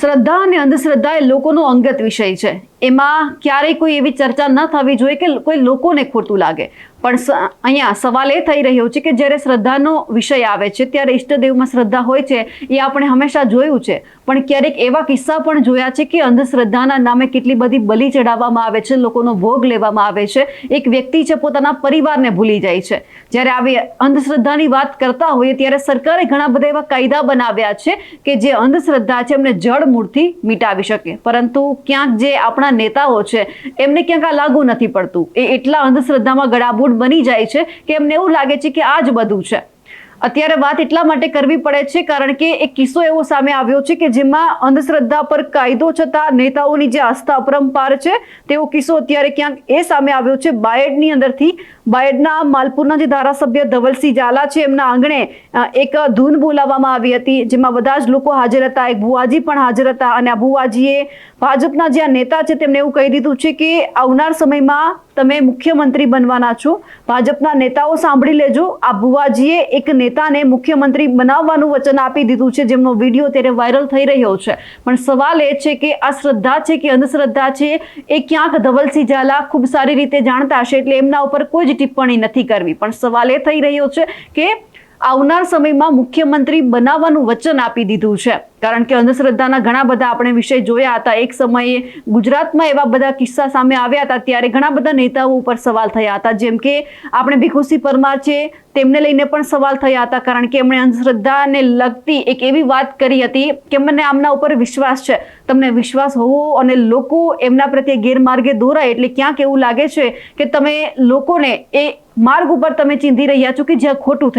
શ્રદ્ધા અને અંધશ્રદ્ધા એ લોકોનો અંગત વિષય છે. એમાં ક્યારેય કોઈ એવી ચર્ચા ન થવી જોઈએ કે કોઈ લોકોને ખોટું લાગે. પણ અહીંયા સવાલ એ થઈ રહ્યો છે કે જ્યારે શ્રદ્ધાનો વિષય આવે છે, ત્યારે ઈષ્ટદેવમાં શ્રદ્ધા હોય છે, એ આપણે હંમેશા જોયું છે. પણ ક્યારેક એવા કિસ્સા પણ જોયા છે કે અંધશ્રદ્ધાના નામે કેટલી બધી બલિ ચડાવવામાં આવે છે, લોકોનો ભોગ લેવામાં આવે છે. એક વ્યક્તિ છે, પોતાના પરિવારને ભૂલી જાય છે. જ્યારે આવી અંધશ્રદ્ધાની વાત કરતા હોઈએ, ત્યારે સરકારે ઘણા બધા એવા કાયદા બનાવ્યા છે કે જે અંધશ્રદ્ધા છે, એમને જળમૂળથી મિટાવી શકે. પરંતુ ક્યાંક જે આપણા નેતાઓ છે, એમને ક્યાંક આ લાગુ નથી પડતું. એ એટલા અંધશ્રદ્ધામાં ગળાબૂટ બની જાય છે કે એમને એવું લાગે છે કે આ જ બધું છે. અત્યારે વાત એટલા માટે કરવી પડે છે કારણ કે એક કિસ્સો એવો સામે આવ્યો છે કે જેમાં અંધશ્રદ્ધા પર કાયદો છતાં નેતાઓની જે આસ્થા અપરંપાર છે, તેવો કિસ્સો અત્યારે ક્યાંક એ સામે આવ્યો છે. બાયડની અંદરથી બાયડના માલપુરના જે ધારાસભ્ય ધવલસિંહ ઝાલા છે, એમના આંગણે એક ધૂન બોલાવવામાં આવી હતી, જેમાં બધા જ લોકો હાજર હતા. એક ભુવાજી પણ હાજર હતા અને આ ભુવાજીએ ભાજપના જે નેતા છે તેમણે એવું કહી દીધું છે કે આવનાર સમયમાં તમે મુખ્યમંત્રી બનવાના છો. ભાજપના નેતાઓ સાંભળી લેજો. આ ભુવાજીએ એક નેતાને મુખ્યમંત્રી બનાવવાનું વચન આપી દીધું છે. જેમનો વીડિયો ત્યારે વાયરલ થઈ રહ્યો છે. પણ સવાલ એ છે કે આ શ્રદ્ધા છે કે અંધશ્રદ્ધા છે એ ક્યાંક ધવલસિંહ ઝાલા ખૂબ સારી રીતે જાણતા હશે. એટલે એમના ઉપર કોઈ જ ટિપ્પણી નથી કરવી. પણ સવાલ એ થઈ રહ્યો છે કે આવનાર સમયમાં મુખ્યમંત્રી બનાવવાનું વચન આપી દીધું છે. કારણ કે અંધશ્રદ્ધાના ઘણા બધા આપણે વિષય જોયા હતા. એક સમયે ગુજરાતમાં એવા બધા કિસ્સા સામે આવ્યા હતા, ત્યારે ઘણા બધા નેતાઓ ઉપર સવાલ થયા હતા. જેમ કે આપણે ભીખુસિંહ પરમાર છે, તેમને લઈને પણ સવાલ થયા હતા, કારણ કે એમણે અંધશ્રદ્ધાને લગતી એક એવી વાત કરી હતી કે મને આમના ઉપર વિશ્વાસ છે. તમને વિશ્વાસ હોવો અને લોકો એમના પ્રત્યે ગેરમાર્ગે દોરાય, એટલે ક્યાંક એવું લાગે છે કે તમે લોકોને એ માર્ગ ઉપર તમે ચીંધી રહ્યા છો કે જ્યાં ખોટું